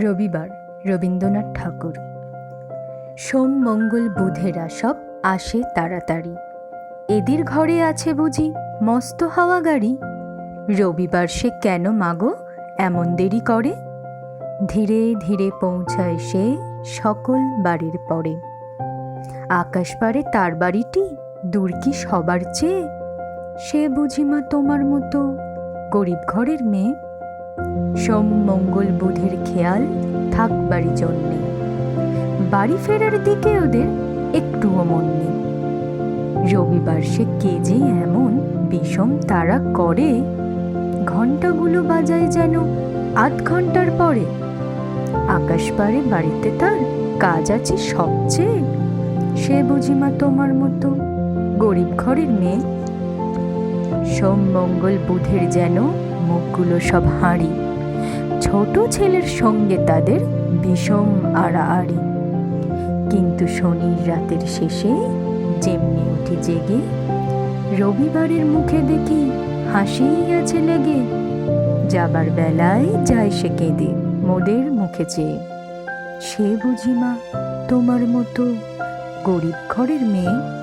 রবিবার রবীন্দ্রনাথ ঠাকুর। সোম, মঙ্গল, বুধেরা সব আসে তাড়াতাড়ি। এদের ঘরে আছে বুঝি মস্ত হাওয়া গাড়ি। রবিবার সে কেন মাগো এমন দেরি করে? ধীরে ধীরে পৌঁছায় সে সকল বাড়ির পরে। আকাশ পারে তার বাড়িটি, দূর কি সবার চেয়ে? সে বুঝি মা তোমার মতো গরিব ঘরের মেয়ে। সোম মঙ্গল বুধের খেয়াল থাক বাড়ি জন্যে বাড়ি ফেরার দিকে ওদের একটুও মন নেই। রবিবার সে কে যে এমন বিষম তারা করে ঘন্টাগুলো বাজায় যেন আধ ঘণ্টার পরে। আকাশ পারে বাড়িতে তার কাজ আছে সবচেয়ে। সে বুঝি মা তোমার মতো গরিব ঘরের মেয়ে। সোম মঙ্গল বুধের যেন মুখগুলো সব হাঁড়ি। ছোট ছেলের সঙ্গে তাদের বিষম আড়াআড়ি। কিন্তু শনির রাতের শেষে যেমনি উঠি জেগে, রবিবারের মুখে দেখি হাসিই আছে লেগে। যাবার বেলায় যায় সে কেঁদে মোদের মুখে চেয়ে। সে বুঝি মা, তোমার মতো গরিব ঘরের মেয়ে